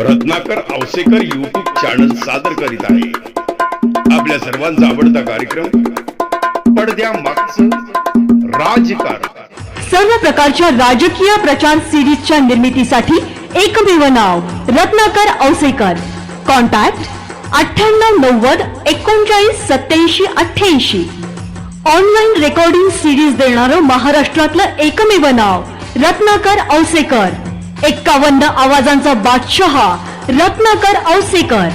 Ratnakar Awasekar YouTube channel सादर करीत आहे. आपल्या सर्वांचा आवडता कार्यक्रम पडद्या मागचं राजकारण. सर्व प्रकारच्या राजकीय प्रचार सिरीजच्या निर्मितीसाठी एकमेव नाव रत्नाकर औसेकर कॉन्टॅक्ट अठ्ठ्याण्णव नव्वद एकोणचाळीस सत्याऐंशी अठ्ठ्याऐंशी. ऑनलाईन रेकॉर्डिंग सिरीज देणारं महाराष्ट्रातलं एकमेव नाव रत्नाकर औसेकर एक्कावन्न आवाजांचा बादशहा रत्नाकर औसेकर.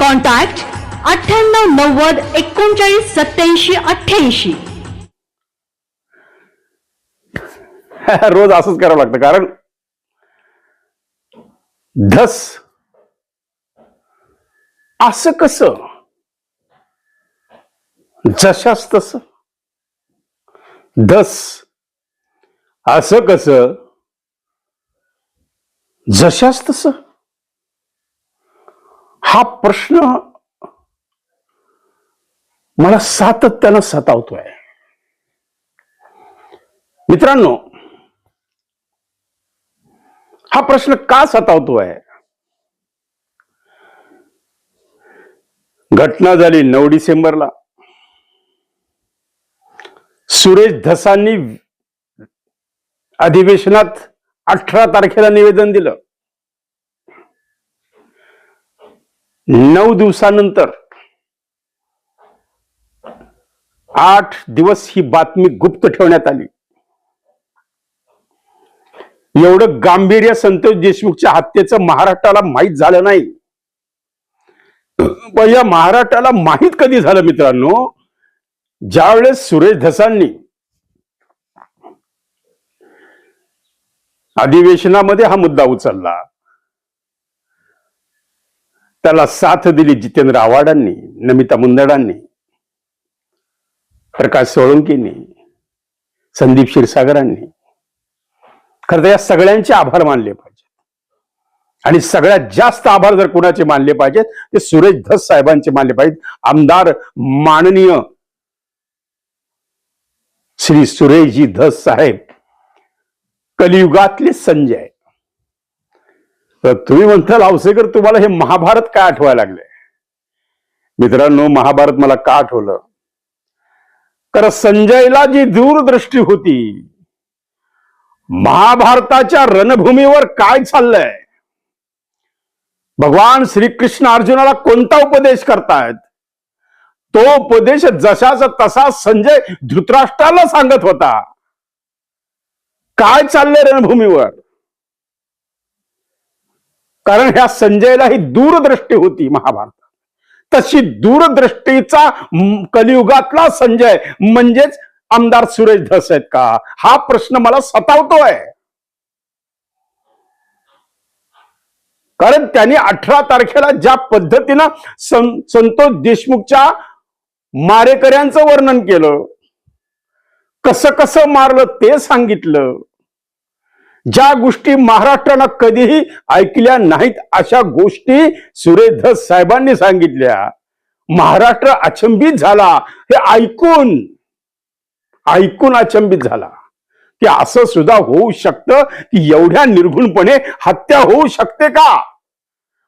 कॉन्टॅक्ट अठ्ठ्याण्णव नव्वद एकोणचाळीस सत्याऐंशी अठ्ठ्याऐंशी. रोज असंच करावं लागतं कारण धस असं कस? जशास तस. धस असं कसं? जशास तस. हा प्रश्न मला सातत्यानं सतावतोय. मित्रांनो हा प्रश्न का सतावतोय? घटना झाली नऊ डिसेंबरला. सुरेश धसांनी अधिवेशनात अठरा तारखेला निवेदन दिलं. नऊ दिवसानंतर आठ दिवस ही बातमी गुप्त ठेवण्यात आली. एवढं गांभीर्य संतोष देशमुखच्या हत्येचं महाराष्ट्राला माहीत झालं नाही. पण या महाराष्ट्राला माहीत कधी झालं मित्रांनो? ज्यावेळेस सुरेश धसांनी अधिवेशनामध्ये हा मुद्दा उचलला. त्याला साथ दिली जितेंद्र आव्हाडांनी नमिता मुंदडांनी प्रकाश सोळंकींनी संदीप क्षीरसागरांनी. खरं तर या सगळ्यांचे आभार मानले पाहिजेत. आणि सगळ्यात जास्त आभार जर कुणाचे मानले पाहिजेत ते सुरेश धस साहेबांचे मानले पाहिजेत. आमदार माननीय श्री सुरेशजी धस साहेब. कलियुगातले संजय तर तुम्ही म्हणता लावसेकर तुम्हाला हे महाभारत काय आठवायला लागले? मित्रांनो महाभारत मला का आठवलं? कारण संजयला जी दूरदृष्टी होती महाभारताच्या रणभूमीवर काय चाललंय? भगवान श्रीकृष्ण अर्जुनाला कोणता उपदेश करतायत? तो उपदेश जशाचा तसा संजय धृतराष्ट्राला सांगत होता. काय चाललंय रणभूमीवर? कारण ह्या संजयला ही दूरदृष्टी होती महाभारत तशी दूरदृष्टीचा कलियुगातला संजय म्हणजेच आमदार सुरेश धस आहेत का? हा प्रश्न मला सतावतोय. कारण त्यांनी अठरा तारखेला ज्या पद्धतीनं सं- संतोष देशमुखच्या मारेकऱ्यांचं वर्णन केलं कसं कसं मारलं ते सांगितलं ज्या गोष्टी महाराष्ट्रानं कधीही ऐकल्या नाहीत अशा गोष्टी सुरेश धस साहेबांनी सांगितल्या. महाराष्ट्र अचंबित झाला. हे ऐकून ऐकून अचंबित झाला. की असं सुद्धा होऊ शकतं की एवढ्या निर्घुणपणे हत्या होऊ शकते का?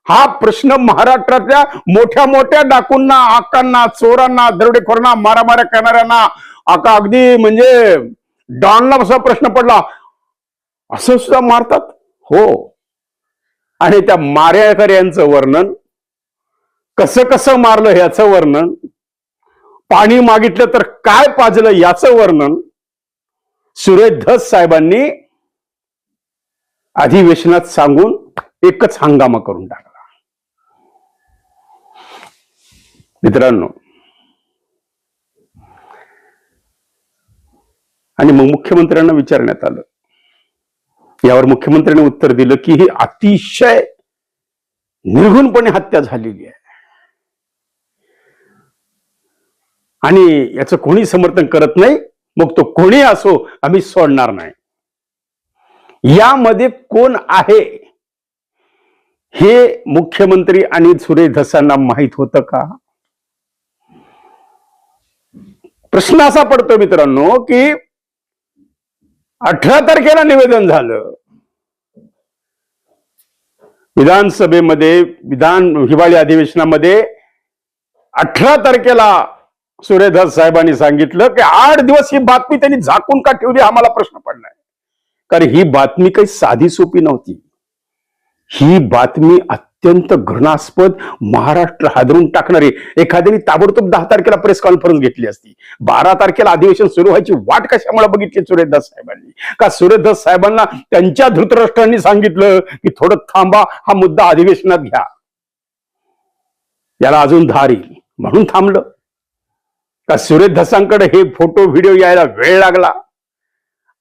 हा प्रश्न महाराष्ट्रातल्या मोठ्या मोठ्या डाकूंना आकांना चोरांना दरोडेखोरांना मारामाऱ्या करणाऱ्यांना आका अगदी म्हणजे डॉनला असा प्रश्न पडला असं सुद्धा मारतात? हो. आणि त्या मारेकऱ्यांचं वर्णन कसं कसं मारलं ह्याचं वर्णन पाणी मागितलं तर काय पाजलं याचं वर्णन सुरेश धस साहेबांनी अधिवेशनात सांगून एकच हंगामा करून टाकला. मित्रांनो आणि मग मुख्यमंत्र्यांना विचारण्यात आलं यावर मुख्यमंत्र्यांनी उत्तर दिलं की ही अतिशय निर्घुणपणे हत्या झालेली आहे. आणि याचं कोणी समर्थन करत नाही मग तो कोणी असो आम्ही सोडणार नाही. यामध्ये कोण आहे? हे मुख्यमंत्री आणि सुरेश धसांना माहीत होतं का? प्रश्न असा पडतो मित्रांनो की अठरा तारखेला निवेदन झालं. विधानसभेमध्ये विधान हिवाळी अधिवेशनामध्ये अठरा तारखेला सूर्यदास साहेबांनी सांगितलं की आठ दिवस ही बातमी त्यांनी झाकून का ठेवली आम्हाला प्रश्न पडलाय. कारण ही बातमी काही साधी सोपी नव्हती. ही बातमी अत्यंत घृणास्पद महाराष्ट्र हादरून टाकणारी एखाद्याने ताबडतोब दहा तारखेला प्रेस कॉन्फरन्स घेतली असती. बारा तारखेला अधिवेशन सुरू व्हायची वाट कशामुळे बघितली सुरेशदास साहेबांनी? का सूर्यदास साहेबांना त्यांच्या धृतराष्ट्रांनी सांगितलं की थोडं थांबा हा मुद्दा अधिवेशनात घ्या. याला अजून धार येईल. म्हणून थांबलं. का सूर्यदासांकडे हे फोटो व्हिडिओ यायला वेळ लागला?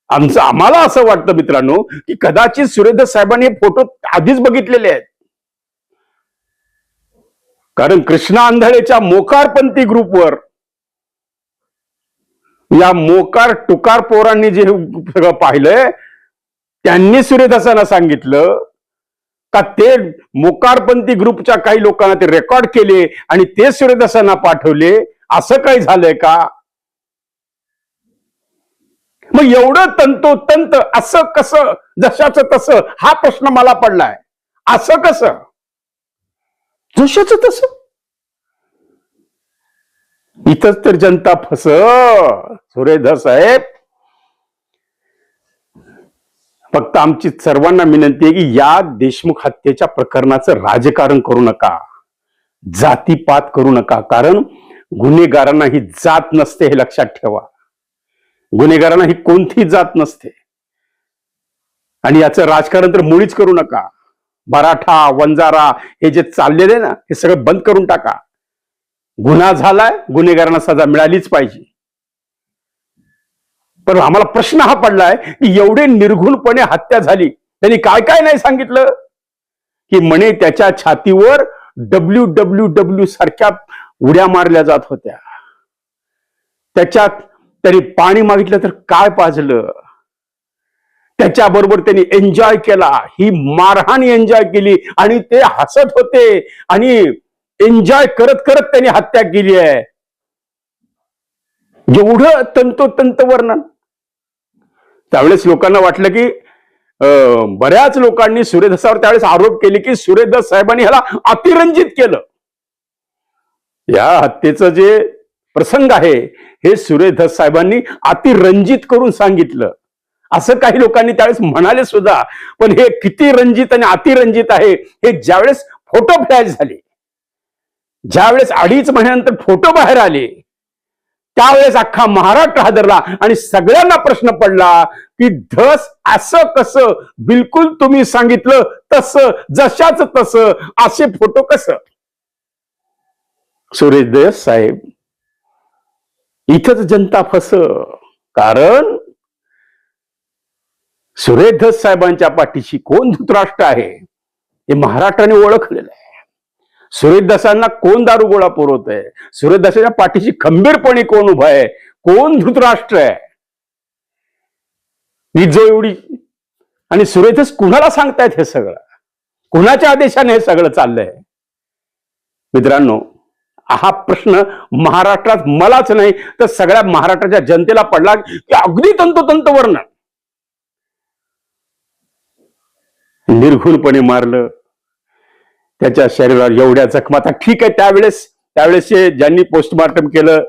आमचं आम्हाला असं वाटतं मित्रांनो की कदाचित सुरेशदास साहेबांनी हे फोटो आधीच बघितलेले आहेत. कारण कृष्णा आंधळेच्या मोकारपंथी ग्रुपवर या मोकार टुकार पोरांनी जे सगळं पाहिलंय त्यांनी सूर्यदासांना सांगितलं का ते मोकारपंथी ग्रुपच्या काही लोकांना ते रेकॉर्ड केले आणि ते सूर्यदासांना पाठवले. असं काही झालंय का? मग एवढं तंतोतंत असं कसं जशाचं तसं हा प्रश्न मला पडलाय. असं कसं? जशाच तस. इथंच तर जनता फस सुरेधर साहेब. फक्त आमची सर्वांना विनंती आहे की या देशमुख हत्येच्या प्रकरणाचं राजकारण करू नका. जातीपात करू नका. कारण गुन्हेगारांना ही जात नसते हे लक्षात ठेवा. गुन्हेगारांना ही कोणती जात नसते. आणि याचं राजकारण तर मुळीच करू नका. मराठा वंजारा हे जे चाललेले ना हे सगळं बंद करून टाका. गुन्हा झालाय गुन्हेगारांना सजा मिळालीच पाहिजे. पण आम्हाला प्रश्न हा पडलाय की एवढे निर्घुणपणे हत्या झाली त्यांनी काय काय नाही सांगितलं? की म्हणे त्याच्या छातीवर डब्ल्यू डब्ल्यू डब्ल्यू सारख्या उड्या मारल्या जात होत्या. त्याच्यात त्यांनी पाणी मागितलं तर काय पाजलं? त्याच्याबरोबर त्यांनी एन्जॉय केला. ही मारहाण एन्जॉय केली आणि ते हसत होते आणि एन्जॉय करत करत त्यांनी हत्या केली आहे. एवढं तंतोतंत वर्णन. त्यावेळेस लोकांना वाटलं की अं, बऱ्याच लोकांनी सूर्यदासावर त्यावेळेस आरोप केले की सूर्यदास साहेबांनी ह्याला अतिरंजित केलं. या हत्येचं जे प्रसंग आहे हे सूर्यदास साहेबांनी अतिरंजित करून सांगितलं. असं काही लोकांनी त्यावेळेस म्हणाले सुद्धा. पण हे किती रंजित आणि अतिरंजित आहे हे ज्यावेळेस फोटो फ्लॅश झाले ज्यावेळेस अडीच महिन्यानंतर फोटो बाहेर आले त्यावेळेस अख्खा महाराष्ट्र हादरला आणि सगळ्यांना प्रश्न पडला की धस असं कसं बिलकुल तुम्ही सांगितलं तस जशाच तस असे फोटो कस? सुरेश साहेब इथंच जनता फस. कारण सुरेश साहेबांच्या पाठीशी कोण धृतराष्ट्र आहे हे महाराष्ट्राने ओळखलेलं आहे. सुरेशदासांना कोण दारू गोळा पुरवत आहे सुरेशदासाच्या पाठीशी खंबीरपणे कोण उभा आहे? कोण धृतराष्ट्र आहे? ही जो एवढी आणि सुरेधस कुणाला सांगतायत हे सगळं? कुणाच्या आदेशाने हे सगळं चाललंय? मित्रांनो हा प्रश्न महाराष्ट्रात मलाच नाही तर सगळ्या महाराष्ट्राच्या जनतेला पडला की अगदी तंतोतंत वर्णन. निर्घुणपणे मारलं. त्याच्या शरीरावर एवढ्या जखमा. आता ठीक आहे त्यावेळेस त्यावेळेस ज्यांनी पोस्टमार्टम केलं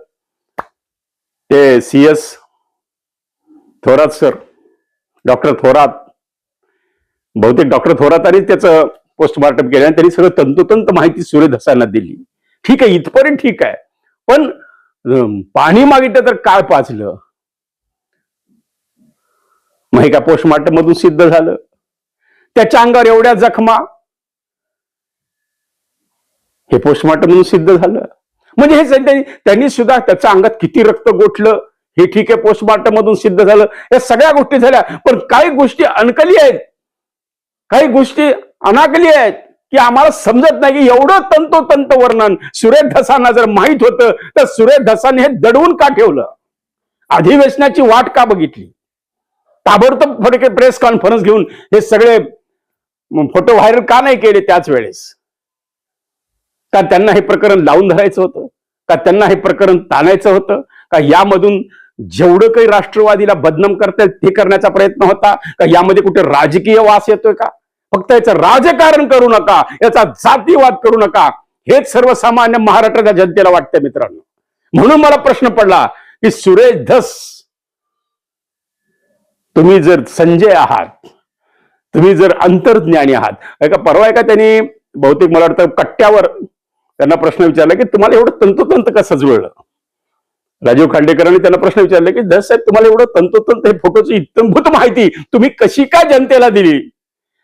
ते C S Thorat sir doctor Thorat. बहुतेक डॉक्टर थोरातांनी त्याचं पोस्टमार्टम केलं आणि त्यांनी सगळं तंतोतंत माहिती सूर्यधसांना दिली. ठीक आहे इथपर्यंत ठीक आहे. पण पाणी मागितलं तर काय पाचलं मग का पोस्टमार्टम मधून सिद्ध झालं? त्याच्या अंगावर एवढ्या जखमा. हे पोस्टमॉर्टम म्हणून सिद्ध झालं. म्हणजे हे त्यांनी त्यांनी सुद्धा त्याच्या अंगात किती रक्त गोठलं हे ठीक आहे पोस्टमॉर्टम मधून सिद्ध झालं. या सगळ्या गोष्टी झाल्या. पण काही गोष्टी अनकली आहेत. काही गोष्टी अनाकली आहेत की आम्हाला समजत नाही की एवढं तंतोतंत वर्णन सुरेश धसांना जर माहीत होतं तर सुरेश धसाने हे दडवून का ठेवलं? अधिवेशनाची वाट का बघितली? ताबडतोब फडके प्रेस कॉन्फरन्स घेऊन हे सगळे फोटो व्हायरल का नाही केले त्याच वेळेस? का त्यांना हे प्रकरण लावून धरायचं होतं? का त्यांना हे प्रकरण ताणायचं होतं? का यामधून जेवढं काही राष्ट्रवादीला बदनाम करता येईल ते करण्याचा प्रयत्न होता? का यामध्ये कुठे राजकीय वास येतोय का? फक्त याचं राजकारण करू नका याचा जातीवाद करू नका. हेच सर्वसामान्य महाराष्ट्राच्या जनतेला वाटतं मित्रांनो. म्हणून मला प्रश्न पडला की सुरेश धस तुम्ही जर संजय आहात तुम्ही जर अंतर्ज्ञानी आहात. एका परवा एका त्यांनी बहुतेक मला वाटतं कट्ट्यावर त्यांना प्रश्न विचारला की तुम्हाला एवढं तंतोतंत कसं जुळलं? राजीव खांडेकरांनी त्यांना प्रश्न विचारला की दस साहेब तुम्हाला एवढं तंतोतंत हे फोटोची इत्यंभूत माहिती तुम्ही कशी काय जनतेला दिली?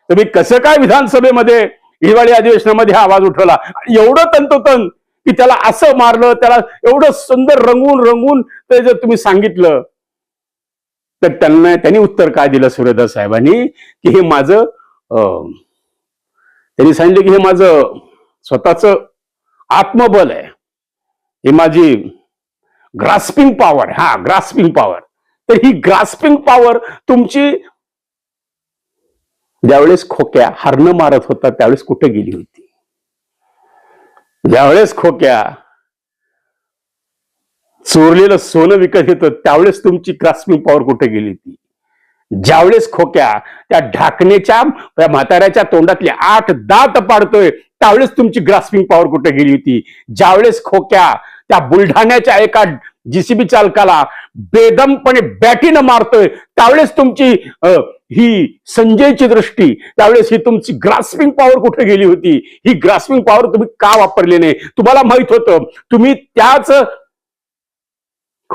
तुम्ही कसं काय विधानसभेमध्ये हिवाळी अधिवेशनामध्ये हा आवाज उठवला? एवढं तंतोतंत की त्याला असं मारलं त्याला एवढं सुंदर रंगून रंगून ते जर तुम्ही सांगितलं तर त्यांना त्यांनी उत्तर काय दिलं सूर्यदास साहेबांनी? की हे माझं त्यांनी सांगितलं की हे माझं स्वतःच आत्मबल आहे. ही माझी ग्रास्पिंग पॉवर हा ग्रास्पिंग पॉवर तर ही ग्रास्पिंग पॉवर तुमची ज्यावेळेस खोक्या हरणं मारत होता त्यावेळेस कुठे गेली होती? ज्यावेळेस खोक्या चोरलेलं सोनं विकत येतं त्यावेळेस तुमची ग्रास्पिंग पॉवर कुठे गेली ती? ज्यावेळेस खोक्या त्या ढाकणेच्या त्या म्हाताऱ्याच्या तोंडातले आठ दात पाडतोय त्यावेळेस तुमची ग्रास्पिंग पॉवर कुठे गेली होती? ज्यावेळेस खोक्या त्या बुलढाण्याच्या एका जीसीबी चालकाला बेदमपणे बॅटीनं मारतोय त्यावेळेस तुमची ही संजयची दृष्टी त्यावेळेस ही तुमची ग्रास्पिंग पॉवर कुठे गेली होती? ही ग्रास्पिंग पॉवर तुम्ही का वापरली नाही? तुम्हाला माहीत होतं तुम्ही त्याच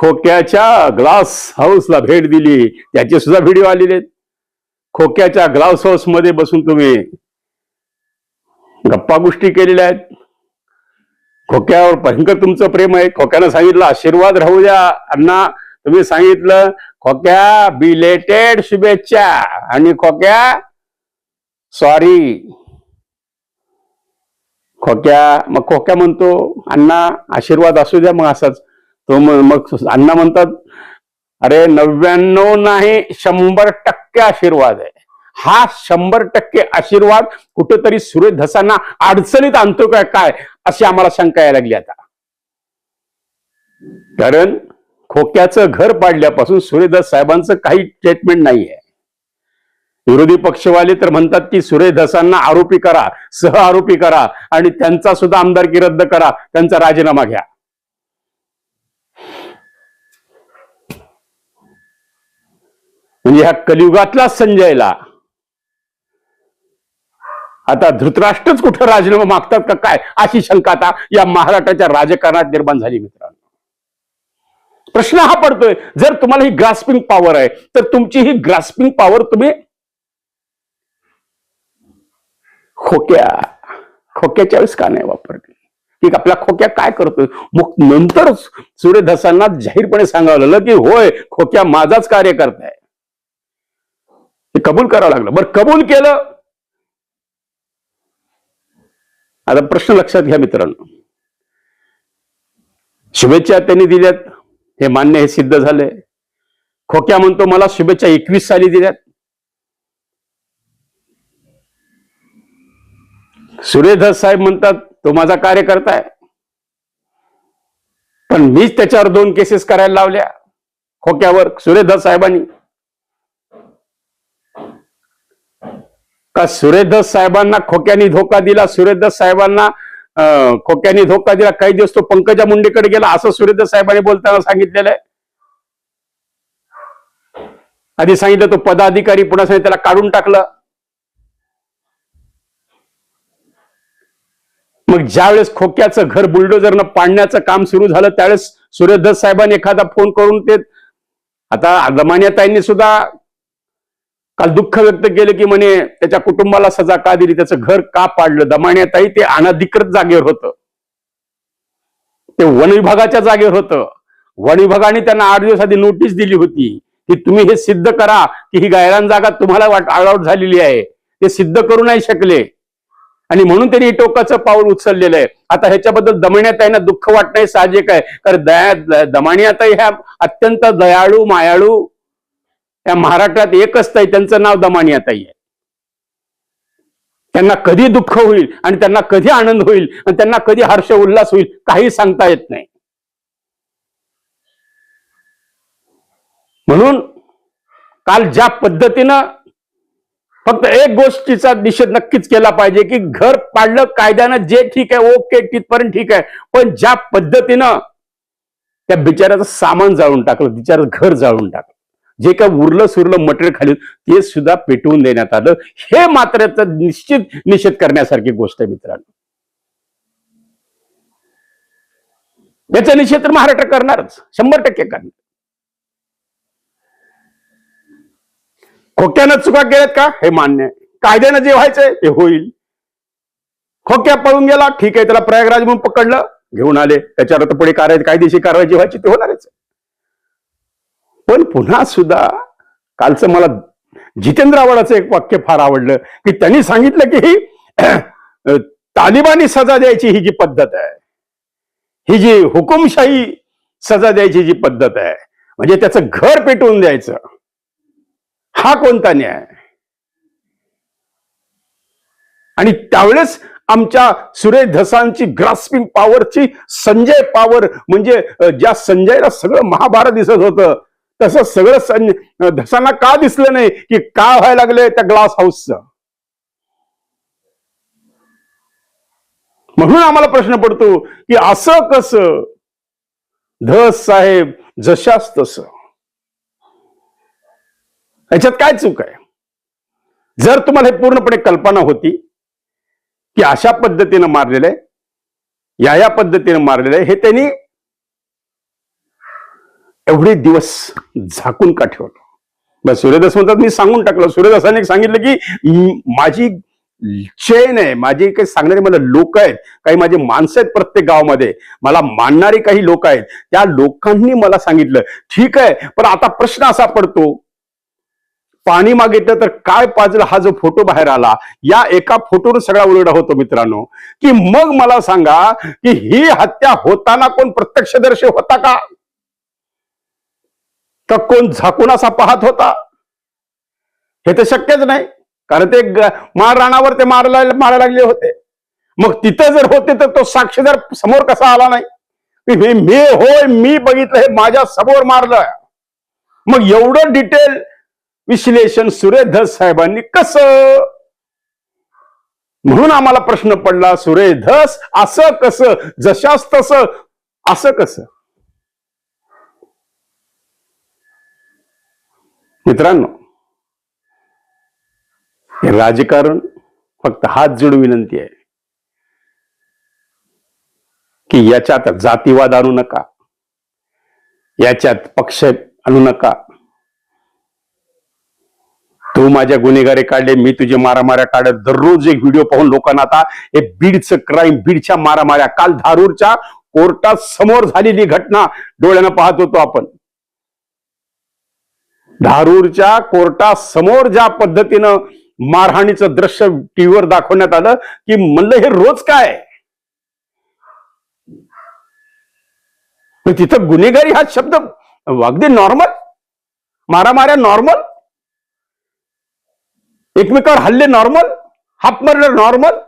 खोक्याच्या ग्लास हाऊसला भेट दिली. त्याचे सुद्धा व्हिडिओ आलेले आहेत. खोक्याच्या ग्लास हाऊसमध्ये बसून तुम्ही गप्पा गोष्टी केलेल्या आहेत. खोक्यावर भयंकर तुमचं प्रेम आहे. खोक्यानं सांगितलं आशीर्वाद राहू द्या. अण्णा तुम्ही सांगितलं खोक्या बिलेटेड शुभेच्छा. आणि खोक्या सॉरी खोक्या मग खोक्या म्हणतो अण्णा आशीर्वाद असू द्या. मग असाच. तो मग अण्णा म्हणतात अरे नव्याण्णव नाही शंभर टक्के आशीर्वाद आहे. हा शंभर टक्के आशीर्वाद कुठेतरी सुरेश धसांना अडचणीत आणतो काय काय अशी आम्हाला शंका यायला लागली आता. कारण खोक्याचं घर पाडल्यापासून सुरेधस साहेबांचं काही स्टेटमेंट नाही आहे विरोधी पक्षवाले तर म्हणतात की सुरेश धसांना आरोपी करा सह आरोपी करा आणि त्यांचा सुद्धा आमदारकी रद्द करा त्यांचा राजीनामा घ्या. म्हणजे ह्या कलियुगातला संजयला. आता धृतराष्ट्रच कुठं राजीनामा मागतात का काय? अशी शंका आता या महाराष्ट्राच्या राजकारणात निर्माण झाली मित्रांनो. प्रश्न हा पडतोय जर तुम्हाला ही ग्रास्पिंग पॉवर आहे तर तुमची ही ग्रास्पिंग पॉवर तुम्ही खोक्या खोक्याच्या वेळेस का नाही वापरली? की आपला खोक्या काय करतोय? मग नंतर सूर्यधसांना जाहीरपणे सांगावं लागलं की होय खोक्या माझाच कार्यकर्ता आहे. ते कबूल करावं लागलं. बरं कबूल केलं. आता प्रश्न लक्षात घ्या मित्रांनो. शुभेच्छा त्यांनी दिल्यात. हे मान्य हे सिद्ध झाले खोक्या म्हणतो मला शुभेच्छा एकवीस साली दिल्यात. सुरेधस साहेब म्हणतात तो माझा कार्यकर्ता आहे. पण मीच त्याच्यावर दोन केसेस करायला लावल्या खोक्यावर सुरेधर साहेबांनी. का सुरेशदास साहेबांना खोक्यानी धोका दिला सुरेशदास साहेबांना खोक्यानी धोका दिला काही दिवस तो पंकजा मुंडेकडे गेला असं सुरेशदास साहेबांनी बोलताना सांगितलेलं आहे. आधी सांगितलं तो पदाधिकारी पुन्हा सांगितलं त्याला काढून टाकलं. मग ज्यावेळेस खोक्याचं घर बुलडोजरनं पाडण्याचं काम सुरू झालं त्यावेळेस सुरेशदास साहेबांनी एखादा फोन करून ते आता दमानियाताईंनी सुद्धा काल दुःख व्यक्त केलं की म्हणे त्याच्या कुटुंबाला सजा का दिली? त्याचं घर का पाडलं? दमाण्यातही ते अनधिकृत जागेवर होतं. ते वन विभागाच्या जागेवर होतं. वन विभागाने त्यांना आठ दिवस आधी नोटीस दिली होती की तुम्ही हे सिद्ध करा की ही गायरान जागा तुम्हाला अलाउट झालेली आहे. ते सिद्ध करू नाही शकले. आणि म्हणून त्यांनी टोकाचं पाऊल उचललेलं आहे. आता ह्याच्याबद्दल दमण्याताईंना दुःख वाटणं साहजिक आहे. कारण दया दमाणियाताई ह्या अत्यंत दयाळू मायाळू या महाराष्ट्रात एकच ताई त्यांचं नाव दमानियाताई आहे. त्यांना कधी दुःख होईल आणि त्यांना कधी आनंद होईल आणि त्यांना कधी हर्ष उल्हास होईल काही सांगता येत नाही. म्हणून काल ज्या पद्धतीनं फक्त एक गोष्टीचा निषेध नक्कीच केला पाहिजे की घर पाडलं कायद्यानं जे ठीक आहे ओके तिथपर्यंत ठीक आहे. पण ज्या पद्धतीनं त्या बिचाऱ्याचं सामान जाळून टाकलं बिचारं घर जाळून टाकलं. जे काय उरलं सुरलं मटेरियल खाली ते सुद्धा पेटवून देण्यात आलं. हे मात्र निश्चित निषेध करण्यासारखी गोष्ट आहे मित्रांनो. याचा निषेध तर महाराष्ट्र करणारच. शंभर टक्के करणार. खोक्यानं चुका केल्यात का? हे मान्य आहे. कायद्यानं जे व्हायचंय ते होईल. खोक्या पळून गेला ठीक आहे त्याला प्रयागराज म्हणून पकडलं घेऊन आले. त्याच्यावर पुढे कारवाई कायदेशीर कारवाई जी व्हायची ते होणारच आहे. पण पुन्हा सुद्धा कालचं मला जितेंद्र आव्हाडाचं एक वाक्य फार आवडलं की त्यांनी सांगितलं की ही तालिबानी सजा द्यायची ही जी पद्धत आहे ही जी हुकुमशाही सजा द्यायची जी पद्धत आहे म्हणजे त्याचं घर पेटवून द्यायचं हा कोणता न्याय? आणि त्यावेळेस आमच्या सुरेश धसांची ग्रास्पिंग पॉवरची संजय पॉवर म्हणजे ज्या संजयला सगळं महाभारत दिसत होतं तसं सगळं धसांना का दिसलं नाही की का व्हायला लागलंय त्या ग्लास हाऊसचं म्हणून आम्हाला प्रश्न पडतो की असं कसं? धस साहेब जशाच तस. याच्यात काय चूक आहे? जर तुम्हाला हे पूर्णपणे कल्पना होती की अशा पद्धतीनं मारलेलं आहे या या पद्धतीनं मारलेलं आहे हे त्यांनी एवढे दिवस झाकून का ठेवलं? मग सूर्यदास म्हणतात मी सांगून टाकलं. सूर्यदासाने सांगितलं की माझी चेन आहे. माझी काही सांगणारे मला लोक आहेत. काही माझे माणसं आहेत प्रत्येक गावामध्ये. मला मानणारे काही लोक आहेत. त्या लोकांनी मला सांगितलं. ठीक आहे पण आता प्रश्न असा पडतो. पाणी मागितलं तर काय पाजलं? हा जो फोटो बाहेर आला या एका फोटोवर सगळा उलगडा होतो मित्रांनो. की मग मला सांगा की ही हत्या होताना कोण प्रत्यक्षदर्शी होता का? का कोण झाकून असा पाहत होता? हे तर शक्यच नाही. कारण ते माळ मार राणावर ते मारायला मारा लागले होते. मग तिथं जर होते तर तो साक्षीदार समोर कसा आला नाही? की मी होय मी बघितलं हे माझ्यासमोर मारलं. मग एवढं डिटेल विश्लेषण सुरेश धस साहेबांनी कसं? म्हणून आम्हाला प्रश्न पडला सुरेश धस असं कसं? जशास तसं असं कसं? मित्रांनो हे राजकारण फक्त हात जोडून विनंती आहे की याच्यात जातीवाद आणू नका याच्यात पक्ष आणू नका. तू माझ्या गुन्हेगारी काढले मी तुझे मारामाऱ्या काढत दररोज एक व्हिडिओ पाहून लोकांना आता हे बीडचं क्राईम बीडच्या मारामाऱ्या काल धारूरच्या कोर्टात समोर झालेली घटना डोळ्यानं पाहत होतो आपण. धारूरच्या कोर्टा समोर ज्या पद्धतीनं मारहाणीचं दृश्य टीव्हीवर दाखवण्यात आलं की म्हणलं हे रोज काय तिथं गुन्हेगारी हा शब्द अगदी नॉर्मल मारामाऱ्या नॉर्मल एकमेकावर हल्ले नॉर्मल हाफ मर्डर नॉर्मल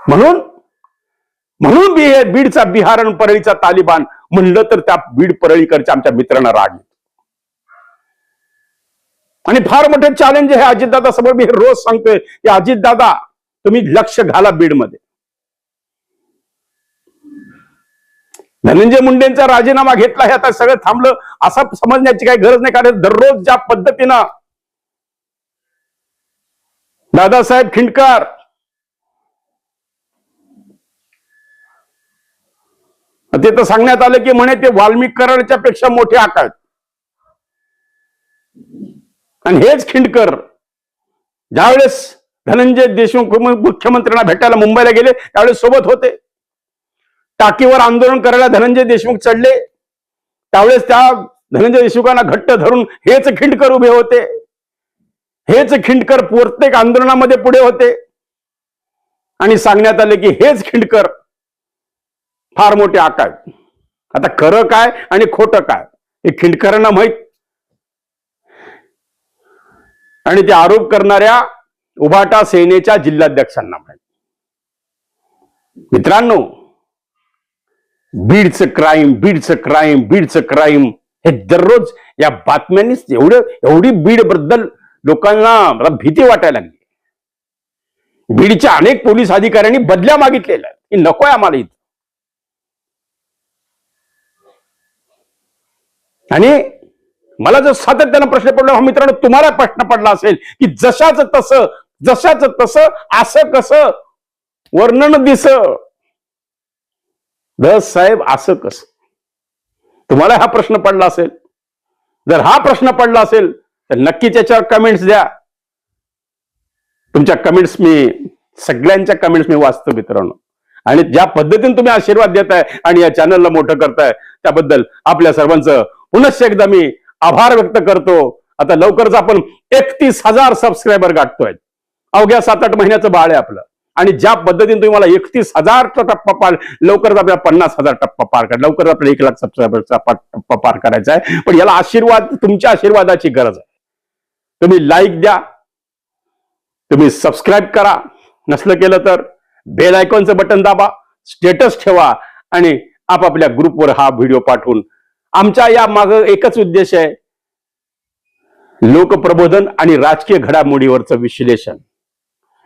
म्हणून म्हणून बी बीडचा बिहार आणि परळीचा तालिबान म्हणलं तर त्या बीड परळीकडच्या आमच्या मित्रांना राग आणि फार मोठे चॅलेंज आहे अजितदादा समोर मी रोज सांगतोय की अजितदादा तुम्ही लक्ष घाला बीडमध्ये. धनंजय मुंडेंचा राजीनामा घेतला हे आता सगळं थांबलं असं समजण्याची काही गरज नाही कारण दररोज ज्या पद्धतीनं दादासाहेब खिंडकर ते तर सांगण्यात आलं की म्हणे ते वाल्मिक कराडच्या पेक्षा मोठे आकार आणि हेच खिंडकर. ज्यावेळेस धनंजय देशमुख मुख्यमंत्र्यांना भेटायला मुंबईला गेले त्यावेळेस सोबत होते. टाकीवर आंदोलन करायला धनंजय देशमुख चढले. त्यावेळेस त्या धनंजय देशमुखांना घट्ट धरून हेच खिंडकर उभे होते. हेच खिंडकर प्रत्येक आंदोलनामध्ये पुढे होते. आणि सांगण्यात आले की हेच खिंडकर फार मोठे आकार आता खरं काय आणि खोटं काय हे खिंडकरांना माहीत. आणि ते आरोप करणाऱ्या उभाटा सेनेच्या जिल्हाध्यक्षांना माहीत. मित्रांनो बीडचं क्राईम बीडचं क्राईम बीडचं क्राईम हे दररोज या बातम्यांनीच एवढं एवढी बीडबद्दल लोकांना मला भीती वाटायला लागली. बीडच्या अनेक पोलीस अधिकाऱ्यांनी बदल्या मागितलेल्या आहेत. की आहे आम्हाला इथं. आणि मला जर सातत्यानं प्रश्न पडला हो मित्रांनो तुम्हाला प्रश्न पडला असेल की जशाच तसं जशाच तसं असं कसं वर्णन दिस. दस साहेब असं कसं? तुम्हाला हा प्रश्न पडला असेल. जर हा प्रश्न पडला असेल तर नक्की त्याच्यावर कमेंट्स द्या. तुमच्या कमेंट्स मी सगळ्यांच्या कमेंट्स मी वाचतो मित्रांनो. आणि ज्या पद्धतीने तुम्ही आशीर्वाद देताय आणि या चॅनलला मोठं करताय त्याबद्दल आपल्या सर्वांचं पुनश्च एकदा मी आभार व्यक्त करतो. आता लवकरच आपण एकतीस हजार सबस्क्रायबर गाठतोय. अवघ्या सात आठ महिन्याचं बाळ आहे आपलं. आणि ज्या पद्धतीने तुम्ही मला एकतीस हजारचा टप्पा पार लवकरच आपल्याला पन्नास हजार टप्पा पार कर लवकरच आपल्याला एक लाख सबस्क्रायबरचा टप्पा पार करायचा आहे. पण याला आशीर्वाद तुमच्या आशीर्वादाची गरज आहे. तुम्ही लाईक द्या. तुम्ही सबस्क्राईब करा. नसलं केलं तर बेल आयकॉनचं बटन दाबा. स्टेटस ठेवा. आणि आपापल्या ग्रुपवर हा व्हिडिओ पाठवून आमच्या या माग एकच उद्देश आहे. लोकप्रबोधन आणि राजकीय घडामोडीवरचं विश्लेषण.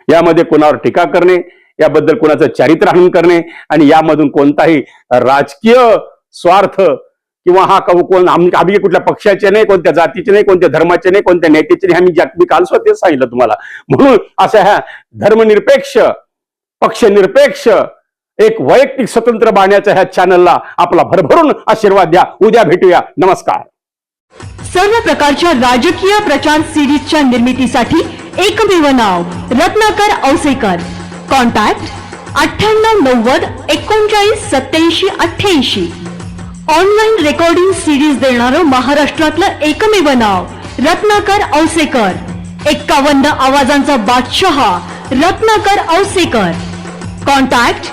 यामध्ये कोणावर टीका करणे याबद्दल कोणाचं चारित्रहनन करणे आणि यामधून कोणताही राजकीय स्वार्थ किंवा हा कव- कोण आम्ही कुठल्या पक्षाचे नाही कोणत्या जातीचे नाही कोणत्या धर्माचे नाही कोणत्या नेत्याचे नाही आम्ही ज्या- मी काल स्वतः सांगितलं तुम्हाला. म्हणून अशा ह्या धर्मनिरपेक्ष पक्षनिरपेक्ष एक वैयक्तिक स्वतंत्र बाण्याच्या ह्या चॅनलला आपला भरभरून आशीर्वाद द्या. उद्या भेटूया. नमस्कार. सर्व प्रकारच्या राजकीय प्रचार सिरीजच्या निर्मितीसाठी एकमेव नाव रत्नाकर औसेकर. कॉन्टॅक्ट अठ्ठ्याण्णव नव्वद एकोणचाळीस सत्याऐंशी अठ्ठ्याऐंशी. ऑनलाईन रेकॉर्डिंग सिरीज देणारं महाराष्ट्रातलं एकमेव नाव रत्नाकर औसेकर. एक्कावन्न आवाजांचा बादशहा रत्नाकर औसेकर. कॉन्टॅक्ट